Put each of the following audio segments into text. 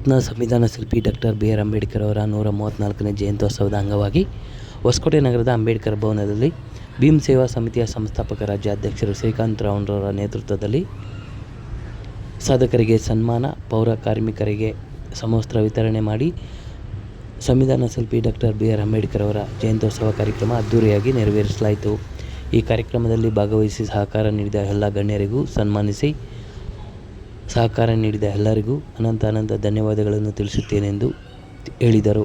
ಭಾರತ ಸಂವಿಧಾನ ಶಿಲ್ಪಿ doctor B R Ambedkar ಅವರ ನೂರ ಮೂವತ್ತ್ನಾಲ್ಕನೇ ಜಯಂತ್ಯೋತ್ಸವದ ಅಂಗವಾಗಿ ಹೊಸಕೋಟೆ ನಗರದ ಅಂಬೇಡ್ಕರ್ ಭವನದಲ್ಲಿ ಭೀಮ್ ಸೇವಾ ಸಮಿತಿಯ ಸಂಸ್ಥಾಪಕ ರಾಜ್ಯಾಧ್ಯಕ್ಷರು ಶ್ರೀಕಾಂತ್ ರಾವ್ರವರ ನೇತೃತ್ವದಲ್ಲಿ ಸಾಧಕರಿಗೆ ಸನ್ಮಾನ, ಪೌರ ಕಾರ್ಮಿಕರಿಗೆ ಸಮವಸ್ತ್ರ ವಿತರಣೆ ಮಾಡಿ ಸಂವಿಧಾನ ಶಿಲ್ಪಿ ಡಾಕ್ಟರ್ ಬಿ ಆರ್ ಅಂಬೇಡ್ಕರ್ ಅವರ ಜಯಂತ್ಯೋತ್ಸವ ಕಾರ್ಯಕ್ರಮ ಅದ್ದೂರಿಯಾಗಿ ನೆರವೇರಿಸಲಾಯಿತು. ಈ ಕಾರ್ಯಕ್ರಮದಲ್ಲಿ ಭಾಗವಹಿಸಿ ಸಹಕಾರ ನೀಡಿದ ಎಲ್ಲ ಗಣ್ಯರಿಗೂ ಸನ್ಮಾನಿಸಿ ಸಹಕಾರ ನೀಡಿದ ಎಲ್ಲರಿಗೂ ಅನಂತ ಅನಂತ ಧನ್ಯವಾದಗಳನ್ನು ತಿಳಿಸುತ್ತೇನೆಂದು ಹೇಳಿದರು.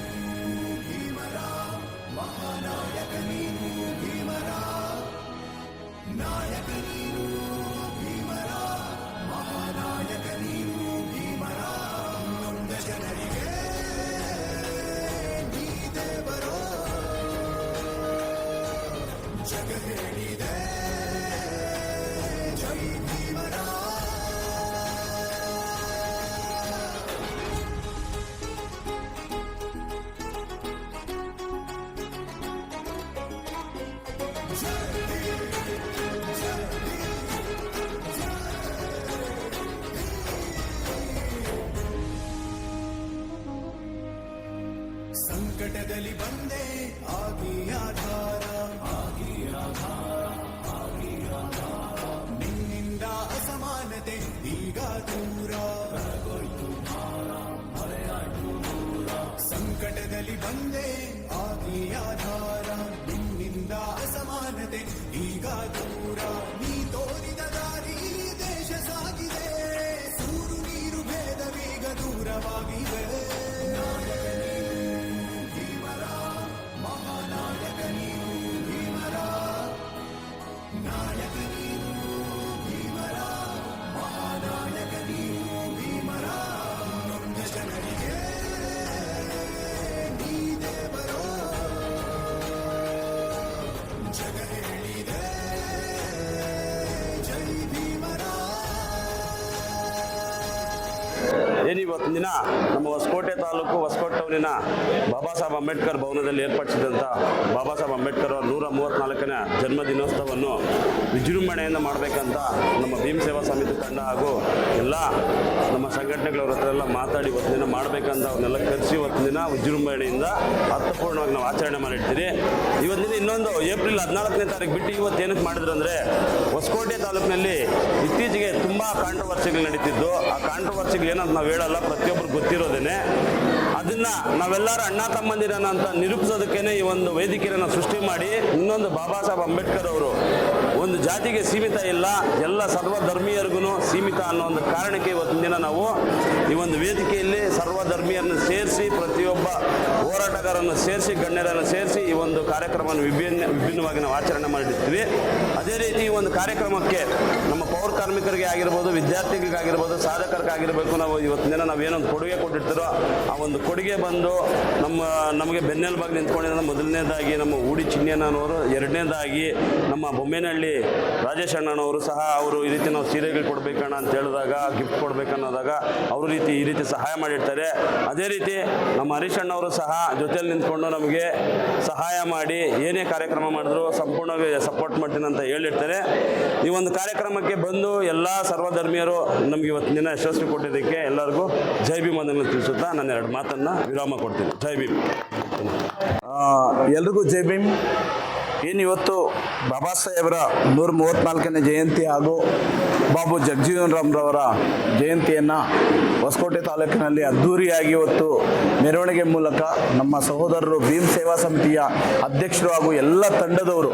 ಮಹಾನಾಯಕ ನೀನು ಭೀಮರ ನಾಯಕ ನೀನು ಸಂಕಟದಲ್ಲಿ ಬಂದೆ ಆಗಿ ಆಧಾರ ಆಗಿ ಆಧಾರ ಆಗಿ ಆಧಾರ. ನಿನ್ನಿಂದ ಅಸಮಾನತೆ, ಈಗ ದೂರ. ಸಂಕಟದಲ್ಲಿ ಬಂದೆ ಆಗಿ ಆಧಾರ. ಈಗ ಏನಿವತ್ತಿನ ದಿನ ನಮ್ಮ ಹೊಸಕೋಟೆ ತಾಲೂಕು, ಹೊಸಕೋಟೆ ಟೌನಿನ ಬಾಬಾ ಸಾಹೇಬ್ ಅಂಬೇಡ್ಕರ್ ಭವನದಲ್ಲಿ ಏರ್ಪಡಿಸಿದಂಥ ಬಾಬಾ ಸಾಹೇಬ್ ಅಂಬೇಡ್ಕರ್ ಅವರ ನೂರ ಮೂವತ್ತ್ನಾಲ್ಕನೇ ಜನ್ಮ ದಿನೋತ್ಸವವನ್ನು ವಿಜೃಂಭಣೆಯಿಂದ ಮಾಡಬೇಕಂತ ನಮ್ಮ ಭೀಮ್ ಸೇವಾ ಸಮಿತಿ ತಂಡ ಹಾಗೂ ಎಲ್ಲ ನಮ್ಮ ಸಂಘಟನೆಗಳವ್ರ ಹತ್ರ ಎಲ್ಲ ಮಾತಾಡಿ ಇವತ್ತಿನ ದಿನ ಮಾಡಬೇಕಂತ ಅವನ್ನೆಲ್ಲ ಕರೆಸಿ ಇವತ್ತಿನ ದಿನ ವಿಜೃಂಭಣೆಯಿಂದ ಅರ್ಥಪೂರ್ಣವಾಗಿ ನಾವು ಆಚರಣೆ ಮಾಡಿರ್ತೀವಿ ಇವತ್ತಿನ ಇನ್ನೊಂದು ಏಪ್ರಿಲ್ ಹದಿನಾಲ್ಕನೇ ತಾರೀಕು ಬಿಟ್ಟು ಇವತ್ತು ಏನಕ್ಕೆ ಮಾಡಿದ್ರು ಅಂದರೆ ಹೊಸಕೋಟೆ ತಾಲೂಕಿನಲ್ಲಿ ಇತ್ತೀಚೆಗೆ ತುಂಬ ಕಾಂಟ್ರವರ್ಸಿಗಳು ನಡೀತಿದ್ದು. ಆ ಕಾಂಟ್ರವರ್ಸಿಗಳು ಏನಂತ ನಾವು ಹೇಳಲ್ಲ ಪ್ರತಿಯೊಬ್ಬರು ಗೊತ್ತಿರೋದೇನೆ. ಅದನ್ನ ನಾವೆಲ್ಲರೂ ಅಣ್ಣ ತಮ್ಮಂದಿರನ ಅಂತ ನಿರೂಪಿಸೋದಕ್ಕೇನೆ ಈ ಒಂದು ವೇದಿಕೆಯನ್ನು ಸೃಷ್ಟಿ ಮಾಡಿ, ಇನ್ನೊಂದು ಬಾಬಾ ಸಾಹೇಬ್ ಅಂಬೇಡ್ಕರ್ ಅವರು ಒಂದು ಜಾತಿಗೆ ಸೀಮಿತ ಇಲ್ಲ, ಎಲ್ಲ ಸರ್ವ ಧರ್ಮೀಯರಿಗೂ ಸೀಮಿತ ಅನ್ನೋ ಒಂದು ಕಾರಣಕ್ಕೆ ಇವತ್ತಿನ ದಿನ ನಾವು ಈ ಒಂದು ವೇದಿಕೆಯಲ್ಲಿ ಸರ್ವ ಧರ್ಮೀಯರನ್ನು ಸೇರಿಸಿ ಪ್ರತಿಯೊಬ್ಬ ಹೋರಾಟಗಾರರನ್ನು ಸೇರಿಸಿ, ಗಣ್ಯರನ್ನು ಸೇರಿಸಿ ಈ ಒಂದು ಕಾರ್ಯಕ್ರಮವನ್ನು ವಿಭಿನ್ನ, ವಿಭಿನ್ನವಾಗಿ ನಾವು ಆಚರಣೆ ಮಾಡಿರ್ತೀವಿ. ಅದೇ ರೀತಿ ಈ ಒಂದು ಕಾರ್ಯಕ್ರಮಕ್ಕೆ ನಮ್ಮ ಪೌರ ಕಾರ್ಮಿಕರಿಗೆ ಆಗಿರ್ಬೋದು, ವಿದ್ಯಾರ್ಥಿಗಳಿಗಾಗಿರ್ಬೋದು, ಸಾಧಕರಿಗಾಗಿರ್ಬೇಕು ನಾವು ಇವತ್ತಿನ ದಿನ ನಾವೇನೊಂದು ಕೊಡುಗೆ ಕೊಟ್ಟಿರ್ತೀರೋ ಆ ಒಂದು ಕೊಡುಗೆ ಬಂದು ನಮ್ಮ, ನಮಗೆ ಬೆನ್ನೆಲುಬಾಗಿ ನಿಂತ್ಕೊಂಡಿರೋ ಮೊದಲನೇದಾಗಿ ನಮ್ಮ ಊಡಿ ಚಿನ್ನಣ್ಣನವರು ಎರಡನೇದಾಗಿ ನಮ್ಮ ಬೊಮ್ಮೇನಹಳ್ಳಿ ರಾಜೇಶ್ ಅಣ್ಣನವರು ಸಹ ಅವರು ಈ ರೀತಿ ನಾವು ಸೀರೆಗಳು ಕೊಡಬೇಕಣ್ಣ ಅಂತ ಹೇಳಿದಾಗ ಗಿಫ್ಟ್ ಕೊಡಬೇಕನ್ನೋದಾಗ ಅವರು ರೀತಿ, ಈ ರೀತಿ ಸಹಾಯ ಮಾಡಿರ್ತಾರೆ. ಅದೇ ರೀತಿ ನಮ್ಮ ಹರೀಶ್ ಅಣ್ಣವರು ಸಹ ಜೊತೆಯಲ್ಲಿ ನಿಂತ್ಕೊಂಡು ನಮಗೆ ಸಹಾಯ ಮಾಡಿ, ಏನೇ ಕಾರ್ಯಕ್ರಮ ಮಾಡಿದ್ರು ಸಂಪೂರ್ಣವಾಗಿ ಸಪೋರ್ಟ್ ಮಾಡ್ತೀನಿ ಅಂತ ಹೇಳಿರ್ತಾರೆ. ಈ ಒಂದು ಕಾರ್ಯಕ್ರಮಕ್ಕೆ ಬಂದು ಎಲ್ಲ ಸರ್ವಧರ್ಮೀಯರು ನಮಗೆ ಇವತ್ತು ದಿನ ಯಶಸ್ವಿ ಕೊಟ್ಟಿದ್ದಕ್ಕೆ ಎಲ್ಲರಿಗೂ ಜೈ ಭೀಮ್ ತಿಳಿಸುತ್ತಾ ನಾನು ಎರಡು ಮಾತನ್ನು ವಿರಾಮ ಕೊಡ್ತೀನಿ. ಜೈ ಭೀಮ್. ಎಲ್ರಿಗೂ ಜೈ ಭೀಮ್. ಏನು ಇವತ್ತು ಬಾಬಾ ಸಾಹೇಬರ ನೂರ ಮೂವತ್ನಾಲ್ಕನೇ ಜಯಂತಿ ಹಾಗೂ ಬಾಬು ಜಗಜೀವನ್ ರಾಮ್ರವರ ಜಯಂತಿಯನ್ನು ಹೊಸಕೋಟೆ ತಾಲೂಕಿನಲ್ಲಿ ಅದ್ಧೂರಿಯಾಗಿ ಇವತ್ತು ಮೆರವಣಿಗೆ ಮೂಲಕ ನಮ್ಮ ಸಹೋದರರು ಭೀಮ್ ಸೇವಾ ಸಮಿತಿಯ ಅಧ್ಯಕ್ಷರು ಹಾಗೂ ಎಲ್ಲ ತಂಡದವರು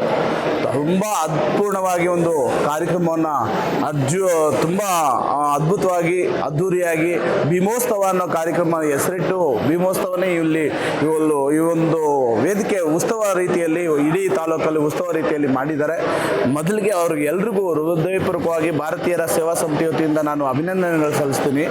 ತುಂಬ ಅದ್ಪೂರ್ಣವಾಗಿ ಒಂದು ಕಾರ್ಯಕ್ರಮವನ್ನು ಅಜ್ಜು, ತುಂಬ ಅದ್ಭುತವಾಗಿ ಅದ್ಧೂರಿಯಾಗಿ ಭೀಮೋತ್ಸವ ಅನ್ನೋ ಕಾರ್ಯಕ್ರಮ ಹೆಸರಿಟ್ಟು ಭೀಮೋತ್ಸವನೇ ಇಲ್ಲಿ ಇವಲ್ಲು ಈ ಒಂದು ವೇದಿಕೆ ಉತ್ಸವ ರೀತಿಯಲ್ಲಿ ಇಡೀ ತಾಲೂಕಲ್ಲಿ ಉತ್ಸವ ರೀತಿಯಲ್ಲಿ ಮಾಡಿದ್ದಾರೆ. ಮೊದಲಿಗೆ ಅವ್ರಿಗೆ ಎಲ್ರಿಗೂ ಹೃದಯಪೂರ್ವಕವಾಗಿ ಭಾರತೀಯರ ಸೇವಾ ಸಮಿತಿ ವತಿಯಿಂದ ನಾನು ಅಭಿನಂದನೆಗಳು ಸಲ್ಲಿಸ್ತೀನಿ.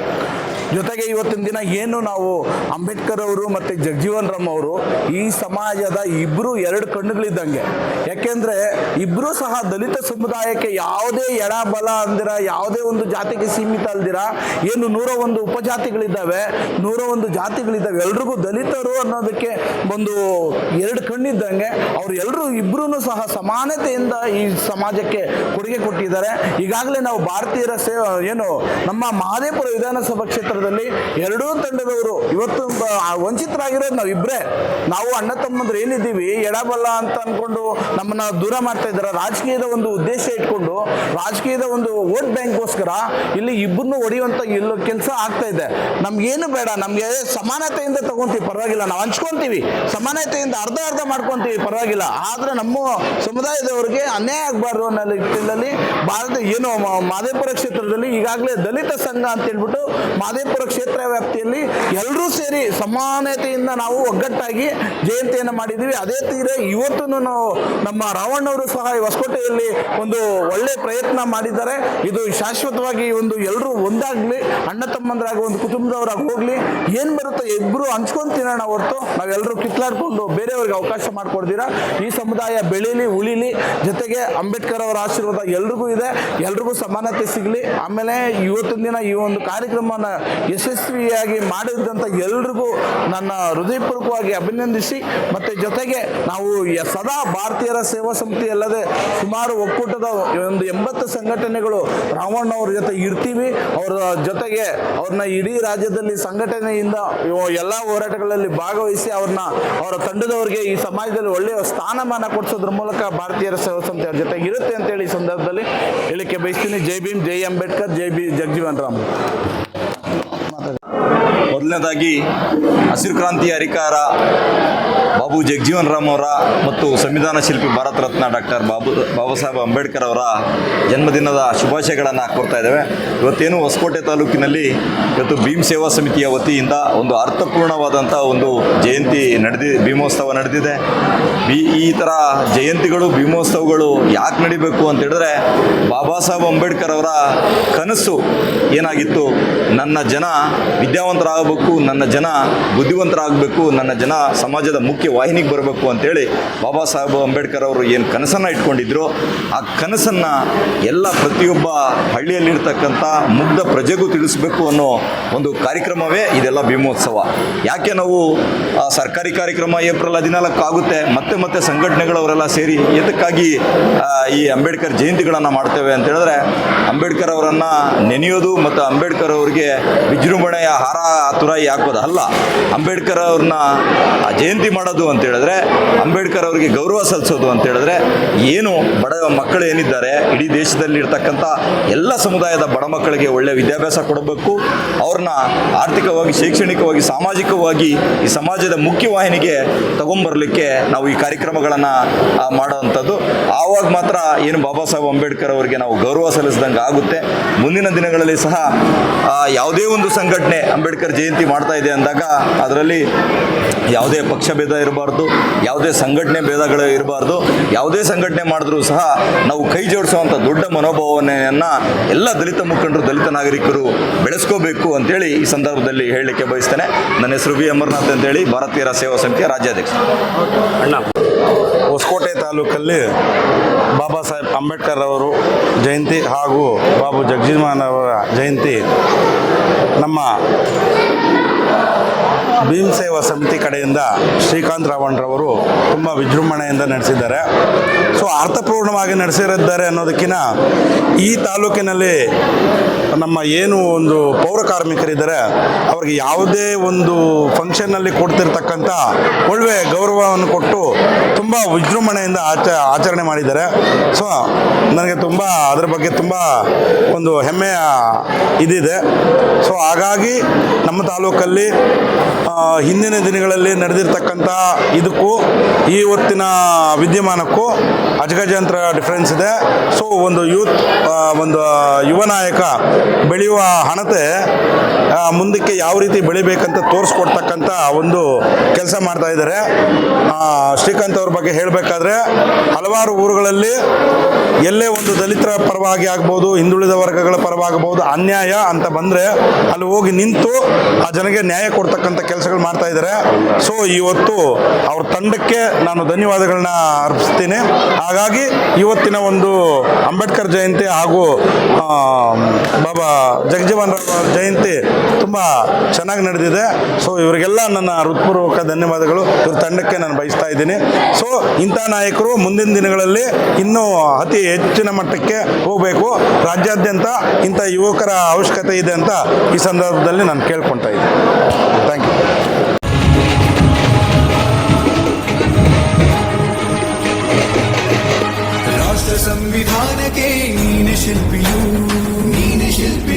ಜೊತೆಗೆ ಇವತ್ತಿನ ದಿನ ಏನು ನಾವು ಅಂಬೇಡ್ಕರ್ ಅವರು ಮತ್ತು ಜಗಜೀವನ್ ರಾಮ್ ಅವರು ಈ ಸಮಾಜದ ಇಬ್ಬರು ಎರಡು ಕಣ್ಣುಗಳಿದ್ದಂಗೆ. ಯಾಕೆಂದರೆ ಇಬ್ಬರೂ ಸಹ ದಲಿತ ಸಮುದಾಯಕ್ಕೆ ಯಾವುದೇ ಎಡ ಬಲ ಅಂದಿರ, ಯಾವುದೇ ಒಂದು ಜಾತಿಗೆ ಸೀಮಿತ ಅಲ್ದಿರ, ಏನು ನೂರ ಒಂದು ಉಪಜಾತಿಗಳಿದ್ದಾವೆ, ನೂರ ಒಂದು ಜಾತಿಗಳಿದ್ದಾವೆ. ಎಲ್ರಿಗೂ ದಲಿತರು ಅನ್ನೋದಕ್ಕೆ ಒಂದು ಎರಡು ಕಣ್ಣಿದ್ದಂಗೆ. ಅವ್ರು ಎಲ್ಲರೂ ಇಬ್ಬರೂ ಸಹ ಸಮಾನತೆಯಿಂದ ಈ ಸಮಾಜಕ್ಕೆ ಕೊಡುಗೆ ಕೊಟ್ಟಿದ್ದಾರೆ. ಈಗಾಗಲೇ ನಾವು ಭಾರತೀಯರ ಸೇವೆ, ಏನು, ನಮ್ಮ ಮಹದೇಪುರ ವಿಧಾನಸಭಾ ಕ್ಷೇತ್ರದಲ್ಲಿ ಎರಡೂ ತಂಡದವರು ಇವತ್ತು ವಂಚಿತರಾಗಿರೋದು ನಾವು ಇಬ್ಬರೇ ನಾವು ಅಣ್ಣ ತಮ್ಮಂದ್ರೆ ಏನಿದ್ದೀವಿ, ಎಡಬಲ್ಲ ಅಂತ ಅನ್ಕೊಂಡು ನಮ್ಮನ್ನ ದೂರ ಮಾಡ್ತಾ ಇದ್ದಾರೆ. ರಾಜಕೀಯದ ಒಂದು ಉದ್ದೇಶ ಇಟ್ಕೊಂಡು, ರಾಜಕೀಯದ ಒಂದು ವೋಟ್ ಬ್ಯಾಂಕ್ಗೋಸ್ಕರ ಇಲ್ಲಿ ಇಬ್ಬರನ್ನು ಹೊಡೆಯುವಂತ ಇಲ್ಲ ಕೆಲಸ ಆಗ್ತಾ ಇದೆ. ನಮ್ಗೇನು ಬೇಡ, ನಮಗೆ ಸಮಾನತೆಯಿಂದ ತಗೊಂತೀವಿ, ಪರವಾಗಿಲ್ಲ. ನಾವು ಹಂಚ್ಕೊಂತೀವಿ. ಸಮಾನತೆಯಿಂದ ಅರ್ಧ ಅರ್ಧ ಮಾಡ್ಕೊಂತೀವಿ, ಪರವಾಗಿಲ್ಲ. ಆದ್ರೆ ನಮ್ಮ ಸಮುದಾಯದವರಿಗೆ ಅನ್ಯಾಯ ಆಗಬಾರ್ದು ಅನ್ನೋ ನಿಟ್ಟಿನಲ್ಲಿ ಭಾರತ ಏನು ಮಾದೇಪುರ ಕ್ಷೇತ್ರದಲ್ಲಿ ಈಗಾಗಲೇ ದಲಿತ ಸಂಘ ಅಂತ ಹೇಳ್ಬಿಟ್ಟು ಮಾದೇಪುರ ಕ್ಷೇತ್ರ ವ್ಯಾಪ್ತಿಯಲ್ಲಿ ಎಲ್ಲರೂ ಸೇರಿ ಸಮಾನತೆಯಿಂದ ನಾವು ಒಗ್ಗಟ್ಟಾಗಿ ಜಯಂತಿಯನ್ನು ಮಾಡಿದ್ದೀವಿ. ಅದೇ ತೀರ ಇವತ್ತು ನಮ್ಮ ರಾವಣ್ಣವರು ಸಹ ಹೊಸಕೋಟೆಯಲ್ಲಿ ಒಂದು ಒಳ್ಳೆ ಪ್ರಯತ್ನ ಮಾಡಿದ್ದಾರೆ. ಇದು ಶಾಶ್ವತವಾಗಿ ಒಂದು ಎಲ್ಲರೂ ಒಂದಾಗ್ಲಿ, ಅಣ್ಣ ತಮ್ಮಂದ್ರಾಗ ಒಂದು ಕುಟುಂಬದವರಾಗಿ ಹೋಗ್ಲಿ, ಏನ್ ಬರುತ್ತೋ ಇಬ್ರು ಹಂಚ್ಕೊಂಡ್ ತಿನ್ನೋಣ ಹೊರತು ನಾವೆಲ್ಲರೂ ಕಿತ್ಲಾಡ್ಕೊಂಡು ಬೇರೆಯವ್ರಿಗೆ ಅವಕಾಶ ಮಾಡ್ಕೊಡ್ತೀರಾ? ಈ ಸಮುದಾಯ ಬೆಳೀಲಿ, ಉಳಿಲಿ ಜೊತೆಗೆ ಅಂಬೇಡ್ಕರ್ ಅವರ ಆಶೀರ್ವಾದ ಎಲ್ರಿಗೂ ಇದೆ, ಎಲ್ರಿಗೂ ಸಮಾನತೆ ಸಿಗಲಿ. ಆಮೇಲೆ ಇವತ್ತಿನ ದಿನ ಈ ಒಂದು ಕಾರ್ಯಕ್ರಮನ ಯಶಸ್ವಿಯಾಗಿ ಮಾಡಿದಂಥ ಎಲ್ರಿಗೂ ನನ್ನ ಹೃದಯಪೂರ್ವಕವಾಗಿ ಅಭಿನಂದಿಸಿ, ಮತ್ತೆ ಜೊತೆಗೆ ನಾವು ಸದಾ ಭಾರತೀಯರ ಸೇವಾ ಸಮಿತಿ ಅಲ್ಲದೆ ಸುಮಾರು ಒಕ್ಕೂಟದ ಒಂದು ಎಂಬತ್ತು ಸಂಘಟನೆಗಳು ರಾವಣ್ಣ ಅವ್ರ ಜೊತೆ ಇರ್ತೀವಿ. ಅವರ ಜೊತೆಗೆ ಅವ್ರನ್ನ ಇಡೀ ರಾಜ್ಯದಲ್ಲಿ ಸಂಘಟನೆಯಿಂದ ಎಲ್ಲ ಹೋರಾಟಗಳಲ್ಲಿ ಭಾಗವಹಿಸಿ ಅವ್ರನ್ನ, ಅವರ ತಂಡದವರಿಗೆ ಈ ಸಮಾಜದಲ್ಲಿ ಒಳ್ಳೆಯ ಸ್ಥಾನಮಾನ ಕೊಡಿಸೋದ್ರ ಮೂಲಕ ಭಾರತೀಯರ ಅವ್ರ ಜೊತೆಗೆ ಇರುತ್ತೆ ಅಂತೇಳಿ ಈ ಸಂದರ್ಭದಲ್ಲಿ ಹೇಳಿಕೆ ಬಯಸ್ತೀನಿ. ಜೈ ಭೀಮ್, ಜೈ ಅಂಬೇಡ್ಕರ್, ಜೈ ಬಿ ಜಗಜೀವನ್ ರಾಮ್. ಮೊದಲನೇದಾಗಿ ಹಸಿರು ಕ್ರಾಂತಿ ಹರಿಕಾರ ಬಾಬು ಜಗಜೀವನ್ ರಾಮ್ ಅವರ ಮತ್ತು ಸಂವಿಧಾನ ಶಿಲ್ಪಿ ಭಾರತ ರತ್ನ ಡಾಕ್ಟರ್ ಬಾಬು ಬಾಬಾ ಸಾಹೇಬ್ ಅಂಬೇಡ್ಕರ್ ಅವರ ಜನ್ಮದಿನದ ಶುಭಾಶಯಗಳನ್ನು ಕೋರ್ತಾ ಇದ್ದೇವೆ. ಇವತ್ತೇನು ಹೊಸಕೋಟೆ ತಾಲೂಕಿನಲ್ಲಿ ಇವತ್ತು ಭೀಮ್ ಸೇವಾ ಸಮಿತಿಯ ವತಿಯಿಂದ ಒಂದು ಅರ್ಥಪೂರ್ಣವಾದಂಥ ಒಂದು ಜಯಂತಿ ನಡೆದಿ, ಭೀಮೋತ್ಸವ ನಡೆದಿದೆ. ಈ ಈ ಥರ ಜಯಂತಿಗಳು, ಭೀಮೋತ್ಸವಗಳು ಯಾಕೆ ನಡಿಬೇಕು ಅಂತ ಹೇಳಿದ್ರೆ ಬಾಬಾ ಸಾಹೇಬ್ ಅಂಬೇಡ್ಕರ್ ಅವರ ಕನಸು ಏನಾಗಿತ್ತು? ನನ್ನ ಜನ ವಿದ್ಯಾವಂತರಾಗಬೇಕು ನನ್ನ ಜನ ಬುದ್ಧಿವಂತರಾಗಬೇಕು, ನನ್ನ ಜನ ಸಮಾಜದ ಮುಖ್ಯ ವಾಹಿನಿಗೆ ಬರಬೇಕು ಅಂತೇಳಿ ಬಾಬಾ ಸಾಹೇಬ್ ಅಂಬೇಡ್ಕರ್ ಅವರು ಏನು ಕನಸನ್ನು ಇಟ್ಕೊಂಡಿದ್ರು, ಆ ಕನಸನ್ನು ಎಲ್ಲ ಪ್ರತಿಯೊಬ್ಬ ಹಳ್ಳಿಯಲ್ಲಿರ್ತಕ್ಕಂಥ ಮುಗ್ಧ ಪ್ರಜೆಗೂ ತಿಳಿಸ್ಬೇಕು ಅನ್ನೋ ಒಂದು ಕಾರ್ಯಕ್ರಮವೇ ಇದೆಲ್ಲ ಭೀಮೋತ್ಸವ. ಯಾಕೆ ನಾವು ಸರ್ಕಾರಿ ಕಾರ್ಯಕ್ರಮ ಏಪ್ರಿಲ್ ಹದಿನಾಲ್ಕು ಆಗುತ್ತೆ ಮತ್ತೆ ಮತ್ತೆ ಸಂಘಟನೆಗಳವರೆಲ್ಲ ಸೇರಿ ಇದಕ್ಕಾಗಿ ಈ ಅಂಬೇಡ್ಕರ್ ಜಯಂತಿಗಳನ್ನು ಮಾಡ್ತೇವೆ ಅಂತ ಹೇಳಿದ್ರೆ ಅಂಬೇಡ್ಕರ್ ಅವರನ್ನು ನೆನೆಯೋದು ಮತ್ತು ಅಂಬೇಡ್ಕರ್ ಅವರಿಗೆ ವಿಜೃಂಭಣೆಯ ಹಾರ ತುರಾಯಿ ಹಾಕೋದು ಅಲ್ಲ, ಅಂಬೇಡ್ಕರ್ ಅವ್ರನ್ನ ಜಯಂತಿ ಮಾಡೋದು ಅಂತ ಹೇಳಿದ್ರೆ, ಅಂಬೇಡ್ಕರ್ ಅವರಿಗೆ ಗೌರವ ಸಲ್ಲಿಸೋದು ಅಂತ ಹೇಳಿದ್ರೆ, ಏನು ಬಡ ಮಕ್ಕಳು ಏನಿದ್ದಾರೆ, ಇಡೀ ದೇಶದಲ್ಲಿ ಇರ್ತಕ್ಕಂಥ ಎಲ್ಲ ಸಮುದಾಯದ ಬಡ ಮಕ್ಕಳಿಗೆ ಒಳ್ಳೆ ವಿದ್ಯಾಭ್ಯಾಸ ಕೊಡಬೇಕು. ಅವ್ರನ್ನ ಆರ್ಥಿಕವಾಗಿ, ಶೈಕ್ಷಣಿಕವಾಗಿ, ಸಾಮಾಜಿಕವಾಗಿ ಈ ಸಮಾಜದ ಮುಖ್ಯವಾಹಿನಿಗೆ ತಗೊಂಬರ್ಲಿಕ್ಕೆ ನಾವು ಈ ಕಾರ್ಯಕ್ರಮಗಳನ್ನು ಮಾಡೋವಂಥದ್ದು. ಆವಾಗ ಮಾತ್ರ ಏನು ಬಾಬಾ ಸಾಹೇಬ್ ಅಂಬೇಡ್ಕರ್ ಅವರಿಗೆ ನಾವು ಗೌರವ ಸಲ್ಲಿಸಿದಂಗೆ ಆಗುತ್ತೆ ಮುಂದಿನ ದಿನಗಳಲ್ಲಿ ಸಹ ಯಾವುದೇ ಒಂದು ಸಂಘಟನೆ ಅಂಬೇಡ್ಕರ್ ಜಯಂತಿ ಮಾಡ್ತಾ ಇದೆ ಅಂದಾಗ ಅದರಲ್ಲಿ ಯಾವುದೇ ಪಕ್ಷ ಭೇದ ಇರಬಾರ್ದು, ಯಾವುದೇ ಸಂಘಟನೆ ಭೇದಗಳು ಇರಬಾರ್ದು, ಯಾವುದೇ ಸಂಘಟನೆ ಮಾಡಿದ್ರೂ ಸಹ ನಾವು ಕೈ ಜೋಡಿಸುವಂಥ ದೊಡ್ಡ ಮನೋಭಾವನೆಯನ್ನು ಎಲ್ಲ ದಲಿತ ಮುಖಂಡರು, ದಲಿತ ನಾಗರಿಕರು ಬೆಳೆಸ್ಕೋಬೇಕು ಅಂತೇಳಿ ಈ ಸಂದರ್ಭದಲ್ಲಿ ಹೇಳಲಿಕ್ಕೆ ಬಯಸ್ತೇನೆ. ನನ್ನ ಹೆಸರು ವಿ ಅಮರ್ನಾಥ್ ಅಂತೇಳಿ ಭಾರತೀಯ ಸೇವಾ ಸಮಿತಿಯ ರಾಜ್ಯಾಧ್ಯಕ್ಷ. ಅಣ್ಣ, ಹೊಸಕೋಟೆ ತಾಲೂಕಲ್ಲಿ ಬಾಬಾ ಸಾಹೇಬ್ ಅಂಬೇಡ್ಕರ್ ಅವರು ಜಯಂತಿ ಹಾಗೂ ಬಾಬು ಜಗಜೀವನ್ ಅವರ ಜಯಂತಿ ನಮ್ಮ ಭೀಮ್ ಸೇವಾ ಸಮಿತಿ ಕಡೆಯಿಂದ ಶ್ರೀಕಾಂತ್ ರಾವಣ್ರವರು ತುಂಬ ವಿಜೃಂಭಣೆಯಿಂದ ನಡೆಸಿದ್ದಾರೆ. ಸೊ, ಅರ್ಥಪೂರ್ಣವಾಗಿ ನಡೆಸಿರಿದ್ದಾರೆ ಅನ್ನೋದಕ್ಕಿಂತ ಈ ತಾಲೂಕಿನಲ್ಲಿ ನಮ್ಮ ಏನು ಒಂದು ಪೌರ ಕಾರ್ಮಿಕರಿದ್ದಾರೆ, ಅವ್ರಿಗೆ ಯಾವುದೇ ಒಂದು ಫಂಕ್ಷನ್ನಲ್ಲಿ ಕೊಡ್ತಿರ್ತಕ್ಕಂಥ ಒಳ್ಳೆಯ ಗೌರವವನ್ನು ಕೊಟ್ಟು ತುಂಬ ವಿಜೃಂಭಣೆಯಿಂದ ಆಚ, ಆಚರಣೆ ಮಾಡಿದ್ದಾರೆ. ಸೊ, ನನಗೆ ತುಂಬ, ಅದರ ಬಗ್ಗೆ ತುಂಬ ಒಂದು ಹೆಮ್ಮೆಯ ಇದಿದೆ. ಸೊ, ಹಾಗಾಗಿ ನಮ್ಮ ತಾಲೂಕಲ್ಲಿ ಹಿಂದಿನ ದಿನಗಳಲ್ಲಿ ನಡೆದಿರ್ತಕ್ಕಂಥ ಇದಕ್ಕೂ, ಈ ಹೊತ್ತಿನ ವಿದ್ಯಮಾನಕ್ಕೂ ಅಜಗಜಂತ್ರ ಡಿಫ್ರೆನ್ಸ್ ಇದೆ. ಸೊ ಒಂದು ಯೂತ್ ಒಂದು ಯುವ ನಾಯಕ ಬೆಳೆಯುವ ಹಣತೆ ಮುಂದಕ್ಕೆ ಯಾವ ರೀತಿ ಬೆಳಿಬೇಕಂತ ತೋರಿಸ್ಕೊಡ್ತಕ್ಕಂಥ ಒಂದು ಕೆಲಸ ಮಾಡ್ತಾ ಇದ್ದಾರೆ. ಶ್ರೀಕಾಂತ್ ಅವ್ರ ಬಗ್ಗೆ ಹೇಳಬೇಕಾದ್ರೆ, ಹಲವಾರು ಊರುಗಳಲ್ಲಿ ಎಲ್ಲೇ ಒಂದು ದಲಿತರ ಪರವಾಗಿ ಆಗ್ಬೋದು, ಹಿಂದುಳಿದ ವರ್ಗಗಳ ಪರವಾಗಬಹುದು ಅನ್ಯಾಯ ಅಂತ ಬಂದರೆ ಅಲ್ಲಿ ಹೋಗಿ ನಿಂತು ಆ ಜನಗೆ ನ್ಯಾಯ ಕೊಡ್ತಕ್ಕಂಥ ಕೆಲಸಗಳು ಮಾಡ್ತಾ ಇದ್ದಾರೆ. ಸೊ ಇವತ್ತು ಅವ್ರ ತಂಡಕ್ಕೆ ನಾನು ಧನ್ಯವಾದಗಳನ್ನ ಅರ್ಪಿಸ್ತೀನಿ. ಹಾಗಾಗಿ ಇವತ್ತಿನ ಒಂದು ಅಂಬೇಡ್ಕರ್ ಜಯಂತಿ ಹಾಗೂ ಬಾಬಾ ಜಗಜೀವನ್ ರಾಮ್ ಜಯಂತಿ ತುಂಬ ಚೆನ್ನಾಗಿ ನಡೆದಿದೆ. ಸೊ ಇವರಿಗೆಲ್ಲ ನನ್ನ ಹೃತ್ಪೂರ್ವಕ ಧನ್ಯವಾದಗಳು. ಇವ್ರ ತಂಡಕ್ಕೆ ನಾನು ಬಯಸ್ತಾ ಇದ್ದೀನಿ. ಸೊ ಇಂಥ ನಾಯಕರು ಮುಂದಿನ ದಿನಗಳಲ್ಲಿ ಇನ್ನೂ ಅತಿ ಹೆಚ್ಚಿನ ಮಟ್ಟಕ್ಕೆ ಹೋಗಬೇಕು. ರಾಜ್ಯಾದ್ಯಂತ ಇಂಥ ಯುವಕರ ಅವಶ್ಯಕತೆ ಇದೆ ಅಂತ ಈ ಸಂದರ್ಭದಲ್ಲಿ ನಾನು ಕೇಳ್ಕೊತಾ ಇದ್ದೀನಿ. ಥ್ಯಾಂಕ್ ಯು ಸಂವಿಧಾನಕ್ಕೆ ನೀನೆ ಶಿಲ್ಪಿಯು ನೀನೆ ಶಿಲ್ಪಿಯು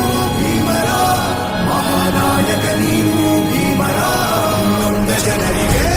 the genetic